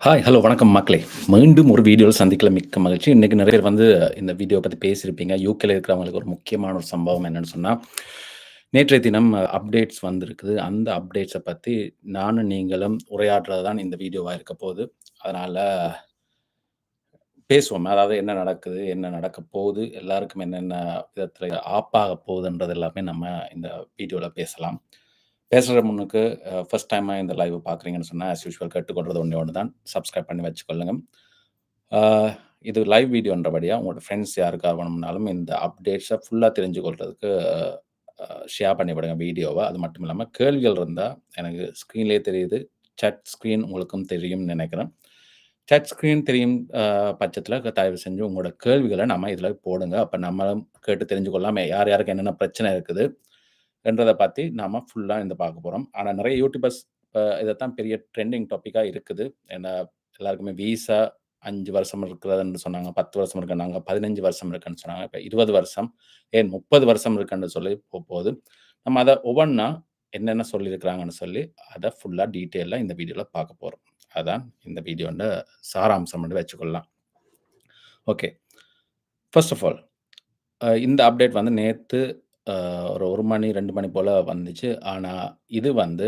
Hi, hello வணக்கம் மக்களே! மீண்டும் ஒரு வீடியோவில் சந்திக்கல மிக்க மகிழ்ச்சி. இன்னைக்கு நிறைய பேர் வந்து இந்த வீடியோ பற்றி பேசியிருப்பீங்க. யூகேல இருக்கிறவங்களுக்கு ஒரு முக்கியமான ஒரு சம்பவம் என்னன்னு சொன்னால் நேற்றைய தினம் அப்டேட்ஸ் வந்திருக்குது. அந்த அப்டேட்ஸை பற்றி நானும் நீங்களும் உரையாடுறது தான் இந்த வீடியோவாக இருக்க போகுது அதனால் பேசுவோம். அதாவது என்ன நடக்குது? என்ன நடக்கப் போகுது? எல்லாருக்கும் என்னென்ன விதத்தில் ஆப்பாக போகுதுன்றது எல்லாமே நம்ம இந்த வீடியோவில் பேசலாம். பேசுகிற முன்னுக்கு ஃபஸ்ட் ஃபர்ஸ்ட் இந்த லைவ் பார்க்குறீங்கன்னு சொன்னால் ஆஸ் யூஷுவல் கேட்டுக்கொள்றது ஒன்றே ஒன்று தான். சப்ஸ்கிரைப் பண்ணி வச்சுக்கொள்ளுங்க. இது லைவ் வீடியோன்றபடியாக உங்களோட ஃப்ரெண்ட்ஸ் யாருக்காக வேணும்னாலும் இந்த அப்டேட்ஸை ஃபுல்லாக தெரிஞ்சு கொள்றதுக்கு ஷேர் பண்ணிவிடுங்க வீடியோவை அது மட்டும் இல்லாமல் கேள்விகள் இருந்தால் எனக்கு ஸ்க்ரீன்லேயே தெரியுது. சட் ஸ்க்ரீன் உங்களுக்கும் தெரியும்னு நினைக்கிறேன் சட் ஸ்க்ரீன் தெரியும் பட்சத்தில் தயவு செஞ்சு உங்களோட கேள்விகளை நம்ம இதில் போடுங்க. அப்போ நம்மளும் கேட்டு தெரிஞ்சுக்கொள்ளாமல் யார் யாருக்கு என்னென்ன பிரச்சனை இருக்குது என்றதை பற்றி நாம் ஃபுல்லாக இந்த பார்க்க போகிறோம் ஆனால் நிறைய யூடியூபர்ஸ் இதைத்தான் பெரிய ட்ரெண்டிங் டாப்பிக்காக இருக்குது. ஏன்னா எல்லாருக்குமே வீசா அஞ்சு வருஷம் இருக்கிறதுன்னு சொன்னாங்க. 10 வருஷம் இருக்குன்னாங்க. 15 வருஷம் இருக்குன்னு சொன்னாங்க. இப்போ இருபது வருஷம், ஏன் 30 வருஷம் இருக்குன்னு சொல்லி போகுது நம்ம அதை ஒவ்வொன்றா என்னென்ன சொல்லியிருக்கிறாங்கன்னு சொல்லி, அதை ஃபுல்லாக டீட்டெயிலாக இந்த வீடியோவில் பார்க்க போகிறோம் அதான் இந்த வீடியோட வந்து வச்சுக்கொள்ளலாம். ஓகே. ஃபர்ஸ்ட் ஆஃப் ஆல் இந்த அப்டேட் வந்து நேற்று அ ஒரு 1 மணி, 2 மணி போல வந்துச்சு. ஆனா இது வந்து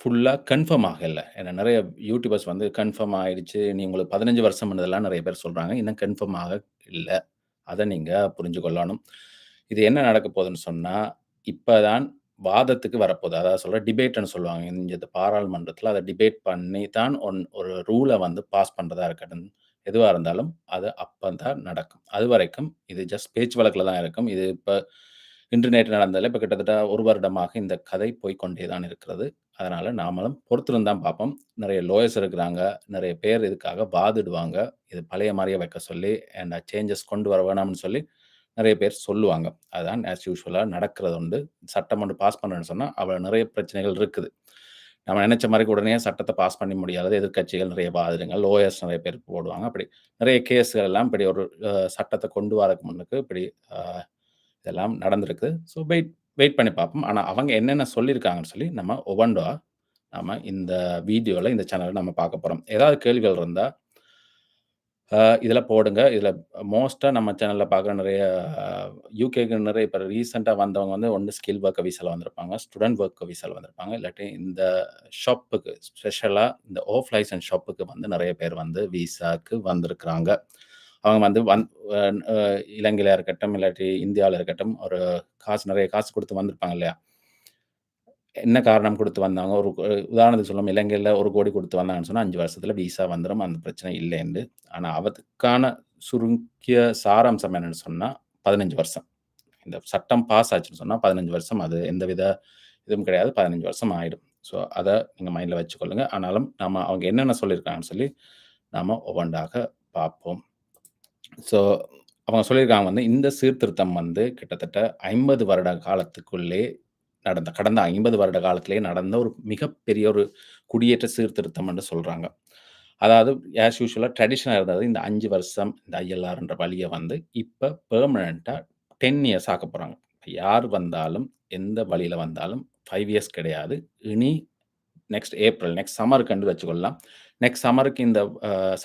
ஃபுல்லா கன்ஃபர்ம் ஆகல. ஏன்னா நெறைய யூடியூபர்ஸ் வந்து கன்ஃபர்ம் ஆயிடுச்சு. நீ உங்களுக்கு 15 வருஷம்ன்றதெல்லாம் நெறைய பேர் சொல்றாங்க. இன்னும் கன்ஃபர்ம் ஆக இல்ல. அத நீங்க புரிஞ்சு கொள்ளணும். இது என்ன நடக்கப் போதுன்னு சொன்னா, இப்போ தான் வாதத்துக்கு வரப்போது. அதாவது சொல்ற டிபேட்ன்னு சொல்லுவாங்க. இந்த பாராளுமன்றத்தில அத டிபேட் பண்ணி தான் ஒன் ஒரு ரூல வந்து பாஸ் பண்றதா இருக்கட்டும். எதுவா இருந்தாலும் அது அப்ப தான் நடக்கும். அதுவரைக்கும் இது ஜஸ்ட் பேச்சு வழக்குல தான் இருக்கும். இது இப்ப இன்று நேற்று நடந்ததில்ல. இப்போ கிட்டத்தட்ட ஒரு வருடமாக இந்த கதை போய்கொண்டே தான் இருக்கிறது. அதனால் நாமளும் பொறுத்திருந்தான் பார்ப்போம். நிறைய லோயர்ஸ் இருக்கிறாங்க. நிறைய பேர் இதுக்காக பாதிடுவாங்க இது பழைய மாதிரியே வைக்க சொல்லி அண்ட் சேஞ்சஸ் கொண்டு வர வேணாம்னு சொல்லி நிறைய பேர் சொல்லுவாங்க. அதுதான் ஆஸ் யூஸ்வலாக நடக்கிறது உண்டு. சட்டம் ஒன்று பாஸ் பண்ணணும்னு சொன்னால் அவ்வளோ நிறைய பிரச்சனைகள் இருக்குது. நம்ம நினைச்ச மாதிரி உடனே சட்டத்தை பாஸ் பண்ண முடியாது. எதிர்க்கட்சிகள் நிறைய பாதிடுங்க லோயர்ஸ் நிறைய பேர் போடுவாங்க. அப்படி நிறைய கேஸ்கள் எல்லாம் இப்படி ஒரு சட்டத்தை கொண்டு வரக்கு முன்னுக்கு இப்படி இதெல்லாம் நடந்திருக்கு. ஸோ வெயிட் வெயிட் பண்ணி பார்ப்போம். ஆனால் அவங்க என்னென்ன சொல்லியிருக்காங்கன்னு சொல்லி நம்ம ஒவ்வொன்றா நம்ம இந்த வீடியோவில் இந்த சேனலில் நம்ம பார்க்க போகிறோம் ஏதாவது கேள்விகள் இருந்தால் இதில் போடுங்க. இதில் மோஸ்ட்டாக நம்ம சேனலில் பார்க்குற நிறைய யுகேக்கு நிறைய இப்போ ரீசெண்டாக வந்தவங்க வந்து ஒன்று ஸ்கில் ஒர்க் விசால வந்திருப்பாங்க. ஸ்டூடெண்ட் ஒர்க் விசால வந்திருப்பாங்க. இல்லாட்டி இந்த ஷாப்புக்கு ஸ்பெஷலாக இந்த ஆஃப் லைசன்ஸ் ஷாப்புக்கு வந்து நிறைய பேர் வந்து விசாக்கு வந்திருக்கிறாங்க. அவங்க வந்து வந் இலங்கையில் இலங்கையில இருக்கட்டும், இல்லாட்டி இந்தியாவில் இருக்கட்டும், ஒரு காசு நிறைய காசு கொடுத்து வந்திருப்பாங்க இல்லையா? என்ன காரணம் கொடுத்து வந்தாங்க? ஒரு உதாரணத்துக்கு சொல்லும் இலங்கையில் ஒரு கோடி கொடுத்து வந்தாங்கன்னு சொன்னால் அஞ்சு வருஷத்தில் விசா வந்துடும் அந்த பிரச்சனை இல்லைன்னு. ஆனால் அவத்துக்கான சுருங்கிய சாராம்சம் என்னென்னு சொன்னால் பதினஞ்சு வருஷம். இந்த சட்டம் பாஸ் ஆச்சுன்னு சொன்னால் பதினஞ்சு வருஷம். அது எந்த வித இதுவும் கிடையாது. 15 வருஷம் ஆகிடும் ஸோ அதை நீங்கள் மைண்டில் வச்சுக்கொள்ளுங்க. ஆனாலும் நம்ம அவங்க என்னென்ன சொல்லியிருக்காங்கன்னு சொல்லி, நாம் ஒவ்வொன்றாக பார்ப்போம். ஸோ அவங்க சொல்லியிருக்காங்க வந்து, இந்த சீர்திருத்தம் வந்து கிட்டத்தட்ட 50 வருட காலத்துக்குள்ளே நடந்த கடந்த 50 வருட காலத்திலேயே நடந்த ஒரு மிகப்பெரிய ஒரு குடியேற்ற சீர்திருத்தம் என்று அதாவது ஆஸ் யூஷுவலாக ட்ரெடிஷனாக இருந்தது இந்த அஞ்சு வருஷம் இந்த ஐஎல்ஆர்ன்ற வழியை வந்து இப்போ பெர்மனண்ட்டாக டென் இயர்ஸ் ஆக்கப் போகிறாங்க யார் வந்தாலும், எந்த வழியில் வந்தாலும் ஃபைவ் இயர்ஸ் கிடையாது. இனி நெக்ஸ்ட் ஏப்ரல், நெக்ஸ்ட் சம்மர்க்குன்னு வச்சுக்கொள்ளலாம். நெக்ஸ்ட் சம்மருக்கு இந்த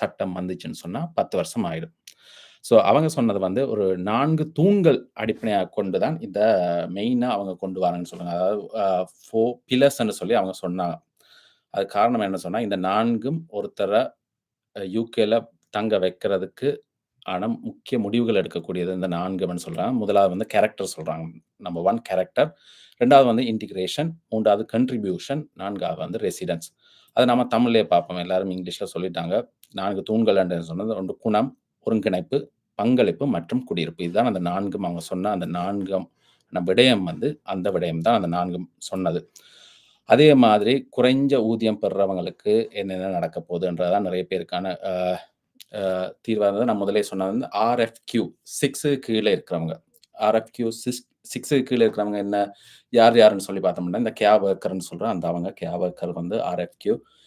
சட்டம் வந்துச்சுன்னு சொன்னால் பத்து வருஷம் ஆயிடும். ஸோ அவங்க சொன்னது வந்து ஒரு 4 தூண்கள் அடிப்படையாகக் கொண்டு தான் இந்த மெயினா அவங்க கொண்டு வராங்கன்னு சொல்றாங்க. அதாவது அ 4 பில்லர்ஸ்ன்னு சொல்லி அவங்க சொன்னாங்க. அதுக்கு காரணம் என்ன சொன்னா, இந்த 4ம் ஒருத்தர அ யுகேல தங்க வைக்கிறதுக்கு ஆன முக்கிய முடிவுகள் எடுக்கக்கூடியது இந்த 4ம்ன்னு சொல்றாங்க. முதலாவது வந்து கேரக்டர் சொல்றாங்க. Number 1 character. 2வது வந்து இன்டிகிரேஷன். 3வது கண்ட்ரிபியூஷன் 4வது வந்து ரெசிடென்ஸ். அத நம்ம தமிழ்லயே பார்ப்போம். எல்லாரும் இங்கிலீஷ்ல சொல்லிட்டாங்க. 4 தூண்கள் சொன்னது ஒன்று குணம், ஒருங்கிணைப்பு, பங்களிப்பு மற்றும் குடியிருப்பு. இதுதான் அந்த நான்கும் அவங்க சொன்ன அந்த நான்கும் விடயம் வந்து அந்த விடயம் தான் அந்த நான்கும் சொன்னது. அதே மாதிரி குறைஞ்ச ஊதியம் பெறுறவங்களுக்கு என்னென்ன நடக்கப் போகுதுன்றது தான் பேருக்கான தீர்வாக இருந்தது. நான் முதலே சொன்னது வந்து ஆர்எஃப்கியூ சிக்ஸு கீழே இருக்கிறவங்க. ஆர்எஃப்கியூ சிக்ஸ் 6க்கு கீழே இருக்கிறவங்க என்ன? யார் யாருன்னு சொல்லி பார்த்தோம்னா, இந்த கேப் ஒர்க்கர்னு சொல்கிறேன் அந்த அவங்க கேப் ஒர்க்கர் வந்து ஆர்எஃப்கியூ அ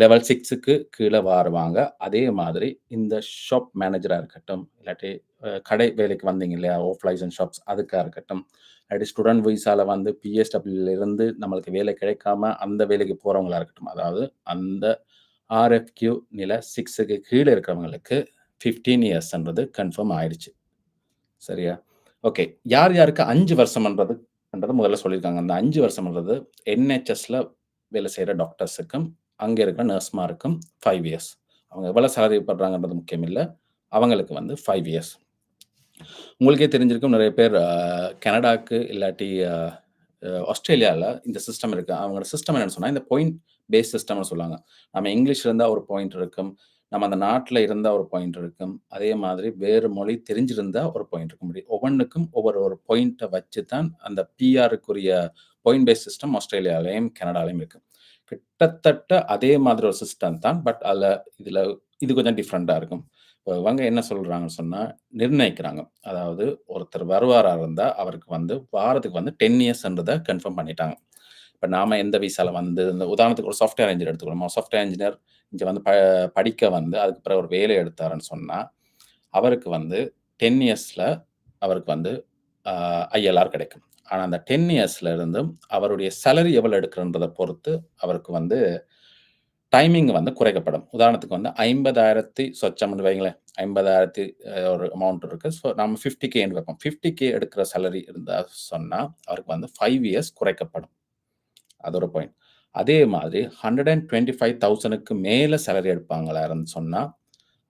லெவல் சிக்ஸுக்கு கீழே வாருவாங்க அதே மாதிரி இந்த ஷாப் மேனேஜராக இருக்கட்டும், இல்லாட்டி கடை வேலைக்கு வந்தீங்க இல்லையா? ஆஃப் லைசென்ஸ் ஷாப்ஸ் அதுக்காக இருக்கட்டும், இல்லாட்டி ஸ்டூடெண்ட் விசால வந்து பிஎஸ்டபிள்யூலேருந்து நம்மளுக்கு வேலை கிடைக்காம அந்த வேலைக்கு போகிறவங்களா இருக்கட்டும். அதாவது அந்த ஆர்எஃப்கியூ நிலை சிக்ஸுக்கு கீழே இருக்கிறவங்களுக்கு 15 இயர்ஸ்ன்றது கன்ஃபார்ம் ஆயிடுச்சு. சரியா? ஓகே. யார் யாருக்கு அஞ்சு வருஷம்ன்றது முதல்ல சொல்லியிருக்காங்க. அந்த அஞ்சு வருஷம்ன்றது என்ஹெச்எஸ்ல வேலை செய்கிற டாக்டர்ஸுக்கும், அங்கே இருக்கிற நர்ஸ்மாருக்கும் ஃபைவ் இயர்ஸ். அவங்க எவ்வளோ சேலரி படுறாங்கன்றது முக்கியம் இல்லை அவங்களுக்கு வந்து ஃபைவ் இயர்ஸ். உங்களுக்கே தெரிஞ்சிருக்கும் நிறைய பேர் கனடாக்கு இல்லாட்டி ஆஸ்திரேலியாவில் இந்த சிஸ்டம் இருக்குது அவங்களோட சிஸ்டம் என்னென்னு சொன்னால் இந்த பாயிண்ட் பேஸ் சிஸ்டம்னு சொல்லுவாங்க. நம்ம இங்கிலீஷ் இருந்தால் ஒரு பாயிண்ட் இருக்கும். நம்ம அந்த நாட்டில் இருந்தால் ஒரு பாயிண்ட் இருக்கும். அதே மாதிரி வேறு மொழி தெரிஞ்சிருந்தால் ஒரு பாயிண்ட் இருக்க முடியும். ஒவ்வொன்றுக்கும் ஒவ்வொரு ஒரு பாயிண்ட்டை வச்சு தான் அந்த பிஆருக்குரிய பாயிண்ட் பேஸ் சிஸ்டம் ஆஸ்திரேலியாலையும் கனடாலையும் இருக்கு. கிட்டத்தட்ட அதே மாதிரி ஒரு சிஸ்டம் தான். பட் அதில் இதில் இது கொஞ்சம் டிஃப்ரெண்டாக இருக்கும். இப்போ இவங்க என்ன சொல்கிறாங்கன்னு சொன்னால் நிர்ணயிக்கிறாங்க. அதாவது ஒருத்தர் வருவாராக இருந்தால் அவருக்கு வந்து வாரத்துக்கு வந்து டென் இயர்ஸ்ன்றதை கன்ஃபார்ம் பண்ணிட்டாங்க. இப்போ நாம் எந்த விசாவில் வந்து இந்த உதாரணத்துக்கு ஒரு சாஃப்ட்வேர் இன்ஜினியர் எடுத்துக்கணுமா சாஃப்ட்வேர் இன்ஜினியர் இங்கே வந்து ப படிக்க வந்து அதுக்கு பிறகு ஒரு வேலை எடுத்தாருன்னு சொன்னால் அவருக்கு வந்து டென் இயர்ஸில் அவருக்கு வந்து ஐஎல்ஆர் கிடைக்கும். ஆனால் அந்த 10 இயர்ஸ்ல இருந்தும் அவருடைய சேலரி எவ்வளோ எடுக்கிறன்றதை பொறுத்து அவருக்கு வந்து டைமிங் வந்து குறைக்கப்படும். உதாரணத்துக்கு வந்து ஐம்பதாயிரத்தி சொச்சம்னு வைங்களேன். ஐம்பதாயிரத்தி ஒரு அமௌண்ட் இருக்கு. ஸோ நம்ம 50,000ன்னு வைப்போம். 50,000 எடுக்கிற சேலரி இருந்தால் சொன்னால் அவருக்கு வந்து ஃபைவ் இயர்ஸ் குறைக்கப்படும். அது ஒரு பாயிண்ட். அதே மாதிரி ஹண்ட்ரட் அண்ட் டுவெண்ட்டி ஃபைவ் தௌசண்ட்க்கு மேலே சேலரி எடுப்பாங்களா இருந்து சொன்னால்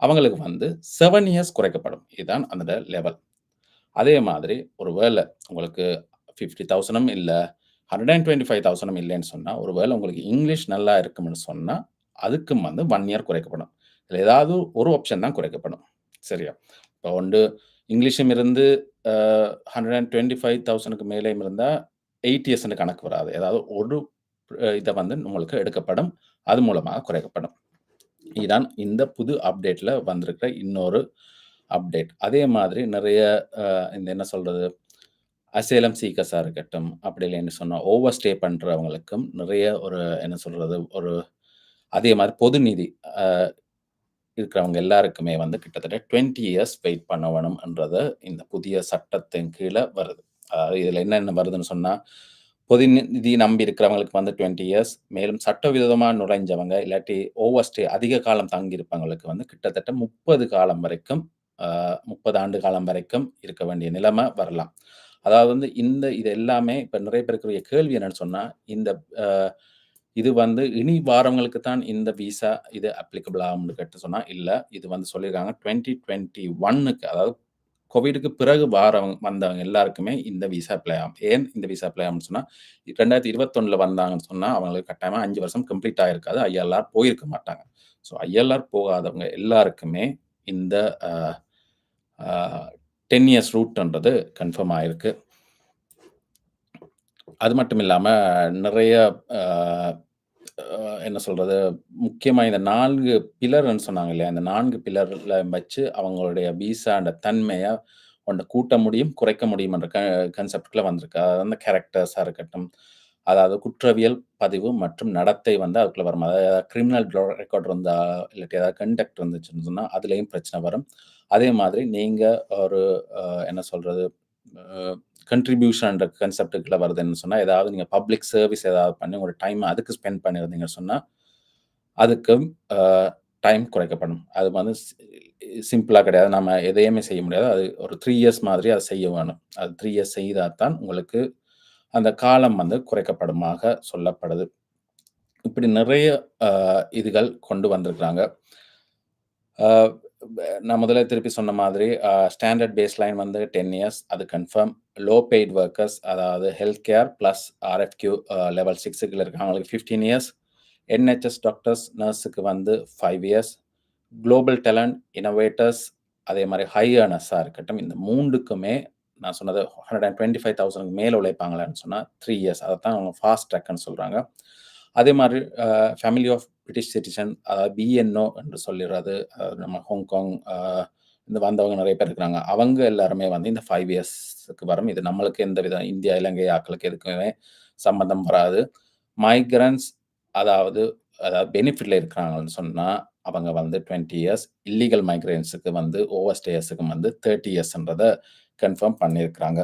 அவங்களுக்கு வந்து செவன் இயர்ஸ் குறைக்கப்படும். இதுதான் அந்த லெவல். அதே மாதிரி ஒரு வேலை உங்களுக்கு 50,000ம் இல்ல, 125,000ம் இல்லைன்னு சொன்னால் ஒருவேளை உங்களுக்கு இங்கிலீஷ் நல்லா இருக்கும்னு சொன்னால் அதுக்கும் வந்து ஒன் இயர் குறைக்கப்படும். இல்லை ஏதாவது ஒரு ஆப்ஷன் தான் குறைக்கப்படும். சரியா? இப்போ ஒன்று இங்கிலீஷும் இருந்து ஹண்ட்ரட் அண்ட் டுவெண்ட்டி ஃபைவ் தௌசண்ட்க்கு மேலேயும் இருந்தால் எயிட் இயர்ஸ்னு கணக்கு வராது. ஏதாவது ஒரு இதை வந்து உங்களுக்கு எடுக்கப்படும். அது மூலமாக குறைக்கப்படும். இதுதான் இந்த புது அப்டேட்டில் வந்திருக்கிற இன்னொரு அப்டேட். அதே மாதிரி நிறைய இந்த என்ன சொல்கிறது அசேலம் சீக்கஸாக இருக்கட்டும், அப்படி இல்லைன்னு சொன்னால் ஓவர் ஸ்டே பண்ணுறவங்களுக்கும் நிறைய ஒரு என்ன சொல்கிறது ஒரு அதே மாதிரி பொது நிதி இருக்கிறவங்க எல்லாருக்குமே வந்து கிட்டத்தட்ட 20 இயர்ஸ் வெயிட் பண்ண வேணும்ன்றது இந்த புதிய சட்டத்தின் கீழே வருது. அதாவது இதில் என்னென்ன வருதுன்னு சொன்னால் பொது நி நிதி நம்பி இருக்கிறவங்களுக்கு வந்து 20 இயர்ஸ், மேலும் சட்டவிரோதமா நுழைஞ்சவங்க, இல்லாட்டி ஓவர் ஸ்டே அதிக காலம் தங்கியிருப்பவங்களுக்கு வந்து கிட்டத்தட்ட 30 காலம் வரைக்கும் முப்பது ஆண்டு காலம் வரைக்கும் இருக்க வேண்டிய நிலைமை வரலாம். அதாவது வந்து இந்த இது எல்லாமே இப்போ நிறைய பேருக்குரிய கேள்வி என்னன்னு சொன்னால் இந்த இது வந்து இனி வாரங்களுக்கு தான் இந்த விசா இது அப்ளிகபிள் ஆகும்னு கேட்டு சொன்னால் இல்லை இது வந்து சொல்லியிருக்காங்க 2021க்கு அதாவது கோவிடுக்கு பிறகு வாரவங்க வந்தவங்க எல்லாருக்குமே இந்த விசா அப்ளை ஆகும். ஏன் இந்த விசா அப்ளை ஆகும்னு சொன்னா, 2021ல வந்தாங்கன்னு சொன்னால் அவங்களுக்கு கட்டாயமாக அஞ்சு வருஷம் கம்ப்ளீட் ஆகிருக்காது ஐஎல்ஆர் போயிருக்க மாட்டாங்க. ஸோ ஐஎல்ஆர் போகாதவங்க எல்லாருக்குமே இந்த டென் இயர்ஸ் ரூட்ன்றது கன்ஃபார்ம் ஆயிருக்கு. அது மட்டும் இல்லாமல் நிறைய என்ன சொல்கிறது முக்கியமாக இந்த 4 பில்லர்ன்னு சொன்னாங்க இல்லையா? இந்த 4 பில்லர்ல வச்சு அவங்களுடைய விசா அந்த தன்மையை ஒன்றை கூட்ட முடியும், குறைக்க முடியும்ன்ற க கான்செப்ட்குள்ள வந்திருக்கு. அதாவது அந்த கேரக்டர்ஸாக இருக்கட்டும், அதாவது குற்றவியல் பதிவு மற்றும் நடத்தை வந்து அதுக்குள்ளே வரும். அதாவது கிரிமினல் ரெக்கார்ட் இருந்தா, இல்லாட்டி ஏதாவது கண்டக்ட் இருந்துச்சுன்னு சொன்னால் அதுலேயும் பிரச்சனை வரும். அதே மாதிரி நீங்கள் ஒரு என்ன சொல்கிறது கண்ட்ரிபியூஷன்ன்ற கன்ட்ரிபியூஷன்ன்ற வருதுன்னு சொன்னால் ஏதாவது நீங்கள் பப்ளிக் சர்வீஸ் ஏதாவது பண்ணி உங்களோட டைம் அதுக்கு ஸ்பெண்ட் பண்ணியிருந்தீங்கன்னு சொன்னால் அதுக்கும் டைம் குறைக்கப்படும். அது வந்து சிம்பிளாக கிடையாது. நம்ம எதையுமே செய்ய முடியாது. அது ஒரு த்ரீ இயர்ஸ் மாதிரி அதை செய்ய வேணும். அது த்ரீ இயர்ஸ் செய்தால் தான் உங்களுக்கு அந்த காலம் வந்து குறைக்கப்படுமாக சொல்லப்படுது. இப்படி நிறைய இதுகள் கொண்டு வந்திருக்கிறாங்க. நான் முதல்ல திருப்பி சொன்ன மாதிரி ஸ்டாண்டர்ட் பேஸ் லைன் வந்து 10 இயர்ஸ் அது கன்ஃபார்ம் லோ பெய்ட் ஒர்க்கர்ஸ் அதாவது health care plus RFQ level level 6க்குள்ள இருக்கிறவங்களுக்கு 15 இயர்ஸ். என்ஹெச்எஸ் டாக்டர்ஸ், நர்ஸுக்கு வந்து five years. Global talent, innovators அதே மாதிரி ஹை ஏர்னஸாக இருக்கட்டும். இந்த மூன்றுக்குமே நான் சொன்னது hundred and twenty five thousand மேலே உழைப்பாங்களான்னு சொன்னால் த்ரீ இயர்ஸ். அதை தான் அவங்க ஃபாஸ்ட் ட்ராக்னு சொல்கிறாங்க அதே மாதிரி ஃபேமிலி ஆஃப் பிரிட்டிஷ் சிட்டிசன் அதாவது பிஎன்ஓ என்று சொல்லிடுறது நம்ம ஹாங்காங் இந்த வந்தவங்க நிறைய பேர் இருக்கிறாங்க. அவங்க எல்லாருமே வந்து இந்த ஃபைவ் இயர்ஸ்க்கு வரும். இது நம்மளுக்கு எந்த வித இந்தியா, இலங்கை ஆக்களுக்கு எதுக்குமே சம்மந்தம் வராது. மைக்ரன்ஸ் அதாவது அதாவது பெனிஃபிட்ல இருக்கிறாங்கன்னு சொன்னால் அவங்க வந்து 20 இயர்ஸ். இல்லீகல் மைக்ரேன்ஸுக்கு வந்து ஓவர் ஸ்டேயர்ஸுக்கு வந்து 30 இயர்ஸ்ன்றத கன்ஃபார்ம் பண்ணியிருக்கிறாங்க.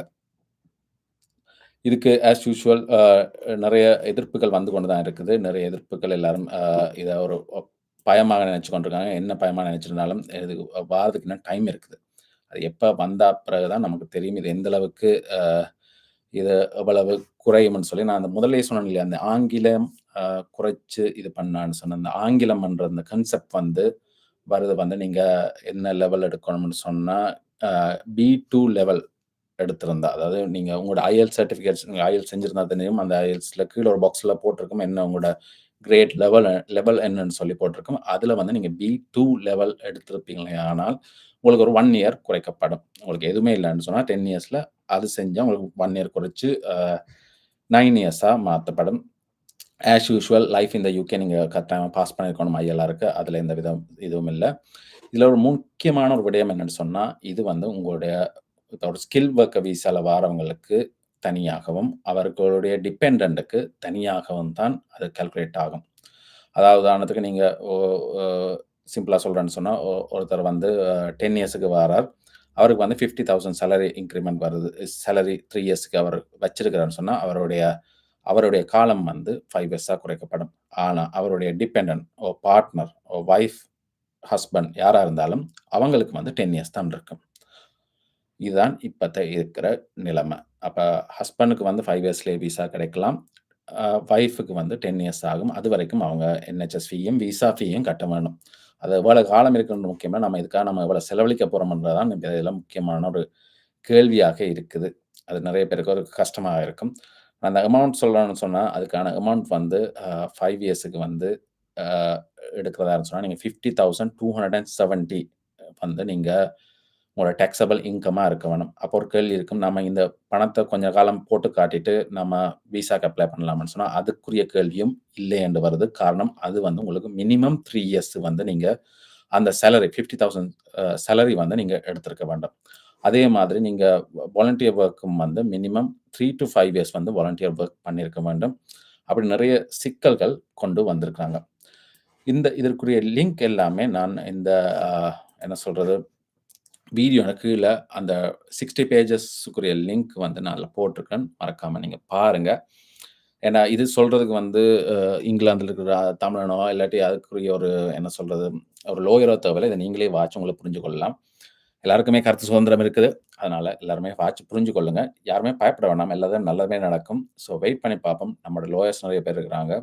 இதுக்கு ஆஸ் யூஷுவல் நிறைய எதிர்ப்புகள் வந்து கொண்டு தான் இருக்குது. நிறைய எதிர்ப்புகள் எல்லாரும் இதை ஒரு பயமாக நினச்சி கொண்டிருக்காங்க. என்ன பயமாக நினச்சிருந்தாலும் இது வாரதுக்கு இன்னும் டைம் இருக்குது. அது எப்போ வந்தா பிறகு தான் நமக்கு தெரியும். இது எந்த அளவுக்கு இது எவ்வளவு குறையும்ன்னு சொல்லி நான் அந்த முதலே சொன்னேன் இல்லையா? அந்த ஆங்கிலம் குறைச்சு இது பண்ணான்னு சொன்ன அந்த ஆங்கிலம்ன்ற அந்த கன்செப்ட் வந்து வருது வந்து நீங்கள் என்ன லெவல் எடுக்கணும்னு சொன்னால் பி டூ லெவல் எடுத்திருந்தா, அதாவது நீங்க உங்களோட ஐஎல் சர்டிஃபிகேட்ஸ் நீங்க ஐஎல் செஞ்சிருந்தா தெரியும். அந்த ஐஎல்ஸ்ல கீழே ஒரு பாக்ஸ்ல போட்டிருக்கும். என்ன உங்களோட கிரேட் லெவல் லெவல் என்னன்னு சொல்லி போட்டிருக்கும். அதுல வந்து நீங்க பி2 லெவல் எடுத்திருப்பீங்களே ஆனால் உங்களுக்கு ஒரு ஒன் இயர் குறைக்கப்படும். உங்களுக்கு எதுவுமே இல்லைன்னு சொன்னா 10 இயர்ஸ்ல அது செஞ்சா உங்களுக்கு ஒன் இயர் குறைச்சு அ 9 இயர்ஸா ஆஸ் யூஷுவல் லைஃப் இந்த யூகே யுகே நீங்க பாஸ் பண்ணியிருக்கணும் ஐஎல்ஆர்‌க்கு. அதில் எந்த விதம் இதுவும் இல்லை இதில் ஒரு முக்கியமான ஒரு விடயம் என்னன்னு சொன்னால் இது வந்து உங்களுடைய ஒரு ஸ்கில் வொர்க்கர் விசால வாரவங்களுக்கு தனியாகவும், அவர்களுடைய டிபெண்டன்ட்‌க்கு தனியாகவும் தான் அது கால்குலேட் ஆகும். அதாவது உதாரணத்துக்கு நீங்கள் சிம்பிளாக சொல்கிறேன்னு சொன்னால் ஒருத்தர் வந்து டென் இயர்ஸுக்கு வரார் அவருக்கு வந்து 50,000 சாலரி இன்க்ரிமெண்ட் வருது. சேலரி த்ரீ இயர்ஸ்‌க்கு அவர் வச்சிருக்கிறார்ன்னு சொன்னா, அவருடைய அவருடைய காலம் வந்து ஃபைவ் இயர்ஸாக குறைக்கப்படும். ஆனால் அவருடைய டிபெண்டன்ட், ஓ பார்ட்னர், ஓ வைஃப், ஹஸ்பண்ட் யாராக இருந்தாலும் அவங்களுக்கு வந்து 10 இயர்ஸ் தான் இருக்கும். இதுதான் இப்போத்த இருக்கிற நிலைமை. அப்போ ஹஸ்பண்டுக்கு வந்து ஃபைவ் இயர்ஸ்லேயே விசா கிடைக்கலாம். ஒய்ஃபுக்கு வந்து 10 இயர்ஸ் ஆகும். அது வரைக்கும் அவங்க என்ஹெச்எஸ் ஃபீயும், விசா ஃபீயும் கட்ட வேணும். அது எவ்வளோ காலம் இருக்குன்னு முக்கியமாக நம்ம இதுக்காக நம்ம எவ்வளோ செலவழிக்க போகிறோம்ன்றதான் தான் முக்கியமான ஒரு கேள்வியாக இருக்குது. அது நிறைய பேருக்கு ஒரு கஷ்டமாக இருக்கும். அந்த அமௌண்ட் சொல்லணும்னு சொன்னால் அதுக்கான அமௌண்ட் வந்து ஃபைவ் இயர்ஸுக்கு வந்து எடுக்கிறதா சொன்னால் நீங்கள் fifty thousand two hundred and seventy வந்து நீங்கள் உங்களோட டேக்ஸபிள் இன்கமாக இருக்க வேணும். அப்போ ஒரு கேள்வி இருக்கும். நம்ம இந்த பணத்தை கொஞ்ச காலம் போட்டு காட்டிட்டு, நம்ம விசாக்கு அப்ளை பண்ணலாம்னு சொன்னால் அதுக்குரிய கேள்வியும் இல்லை என்று வருது. காரணம் அது வந்து உங்களுக்கு மினிமம் த்ரீ இயர்ஸ் வந்து நீங்கள் அந்த சேலரி ஃபிஃப்டி தௌசண்ட் சேலரி வந்து நீங்கள் எடுத்திருக்க வேண்டும். அதே மாதிரி நீங்கள் வாலண்டியர் ஒர்க்கும் வந்து மினிமம் 3-5 இயர்ஸ் வந்து வாலண்டியர் ஒர்க் பண்ணியிருக்க வேண்டும். அப்படி நிறைய சிக்கல்கள் கொண்டு வந்திருக்காங்க. இந்த இதற்குரிய லிங்க் எல்லாமே நான் இந்த என்ன சொல்கிறது வீடியோ கீழே அந்த 60 பேஜஸ்க்குரிய லிங்க் வந்து நான் அதில் போட்டிருக்கேன். மறக்காமல் நீங்கள் பாருங்கள் ஏன்னா, இது சொல்கிறதுக்கு வந்து இங்கிலாந்தில் இருக்கிற தமிழனோ, இல்லாட்டி அதுக்குரிய ஒரு என்ன சொல்கிறது ஒரு லோயரோ தேவையில்லை இதை நீங்களே வாட்ச் உங்களை புரிஞ்சு கொள்ளலாம். எல்லாருக்குமே கருத்து சுதந்திரம் இருக்குது. அதனால எல்லாருமே வாட்ச் புரிஞ்சு கொள்ளுங்க. யாருமே பயப்பட வேணாம் எல்லாமே நல்லதே நடக்கும். ஸோ வெயிட் பண்ணி பார்ப்போம். நம்மளோட லோயர்ஸ் நிறைய பேர் இருக்கிறாங்க.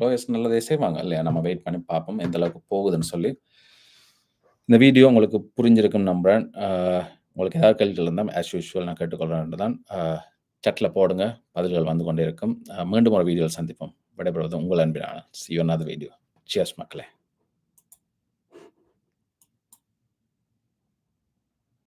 லோயர்ஸ் நல்லதே செய்வாங்க இல்லையா? நம்ம வெயிட் பண்ணி பார்ப்போம். எந்த அளவுக்கு போகுதுன்னு சொல்லி. இந்த வீடியோ உங்களுக்கு புரிஞ்சிருக்கும் நம்புறேன். உங்களுக்கு ஏதாவது கேள்விகள் இருந்தால் ஆஸ் யூஷுவல் நான் கேட்டுக்கொள்றேன் தான். சட்டில் போடுங்க. பதில்கள் வந்து கொண்டே இருக்கும். மீண்டும் ஒரு வீடியோவில் சந்திப்போம். விடைபெறுவது உங்கள் அன்பினான. C video. சியர்ஸ் மக்களே!